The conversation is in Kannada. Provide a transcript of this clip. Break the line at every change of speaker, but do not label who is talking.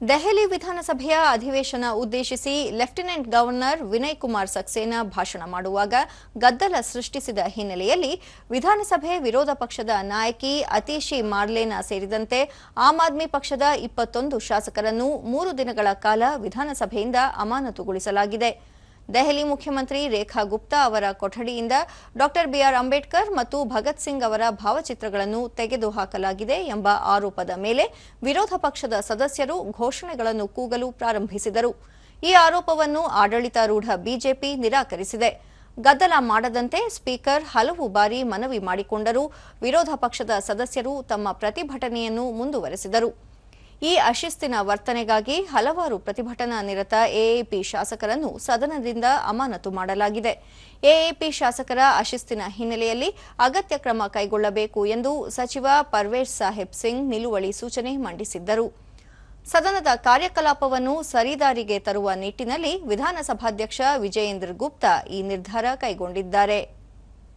ದೆಹಲಿ ವಿಧಾನಸಭೆಯ ಅಧಿವೇಶನ ಉದ್ದೇಶಿಸಿ ಲೆಫ್ಟಿನೆಂಟ್ ಗವರ್ನರ್ ವಿನಯ್ ಕುಮಾರ್ ಸಕ್ಸೇನಾ ಭಾಷಣ ಮಾಡುವಾಗ ಗದ್ದಲ ಸೃಷ್ಟಿಸಿದ ಹಿನ್ನೆಲೆಯಲ್ಲಿ ವಿಧಾನಸಭೆ ವಿರೋಧ ಪಕ್ಷದ ನಾಯಕಿ ಅತೀಶಿ ಮಾರ್ಲೇನಾ ಸೇರಿದಂತೆ ಆಮ್ ಆದ್ಮಿ ಪಕ್ಷದ ಇಪ್ಪತ್ತೊಂದು ಶಾಸಕರನ್ನು ಮೂರು ದಿನಗಳ ಕಾಲ ವಿಧಾನಸಭೆಯಿಂದ ಅಮಾನತುಗೊಳಿಸಲಾಗಿದೆ. ದೆಹಲಿ ಮುಖ್ಯಮಂತ್ರಿ ರೇಖಾ ಗುಪ್ತಾ ಅವರ ಕೊಠಡಿಯಿಂದ ಡಾಕ್ಟರ್ ಬಿಆರ್ ಅಂಬೇಡ್ಕರ್ ಮತ್ತು ಭಗತ್ ಸಿಂಗ್ ಅವರ ಭಾವಚಿತ್ರಗಳನ್ನು ತೆಗೆದುಹಾಕಲಾಗಿದೆ ಎಂಬ ಆರೋಪದ ಮೇಲೆ ವಿರೋಧ ಪಕ್ಷದ ಸದಸ್ಯರು ಘೋಷಣೆಗಳನ್ನು ಕೂಗಲು ಪ್ರಾರಂಭಿಸಿದರು. ಈ ಆರೋಪವನ್ನು ಆಡಳಿತಾರೂಢ ಬಿಜೆಪಿ ನಿರಾಕರಿಸಿದೆ. ಗದ್ದಲ ಮಾಡದಂತೆ ಸ್ಪೀಕರ್ ಹಲವು ಬಾರಿ ಮನವಿ ಮಾಡಿಕೊಂಡರೂ ವಿರೋಧ ಪಕ್ಷದ ಸದಸ್ಯರು ತಮ್ಮ ಪ್ರತಿಭಟನೆಯನ್ನು ಮುಂದುವರೆಸಿದರು. ಈ ಅಶಿಸ್ತಿನ ವರ್ತನೆಗಾಗಿ ಹಲವಾರು ಪ್ರತಿಭಟನಾ ನಿರತ ಎಎಪಿ ಶಾಸಕರನ್ನು ಸದನದಿಂದ ಅಮಾನತು ಮಾಡಲಾಗಿದೆ. ಎಎಪಿ ಶಾಸಕರ ಅಶಿಸ್ತಿನ ಹಿನ್ನೆಲೆಯಲ್ಲಿ ಅಗತ್ಯ ಕ್ರಮ ಕೈಗೊಳ್ಳಬೇಕು ಎಂದು ಸಚಿವ ಪರ್ವೇಶ್ ಸಾಹೇಬ್ ಸಿಂಗ್ ನಿಲುವಳಿ ಸೂಚನೆ ಮಂಡಿಸಿದ್ದರು. ಸದನದ ಕಾರ್ಯಕಲಾಪವನ್ನು ಸರಿದಾರಿಗೆ ತರುವ ನಿಟ್ಟಿನಲ್ಲಿ ವಿಧಾನಸಭಾಧ್ಯಕ್ಷ ವಿಜಯೇಂದ್ರ ಗುಪ್ತಾ ಈ ನಿರ್ಧಾರ ಕೈಗೊಂಡಿದ್ದಾರೆ.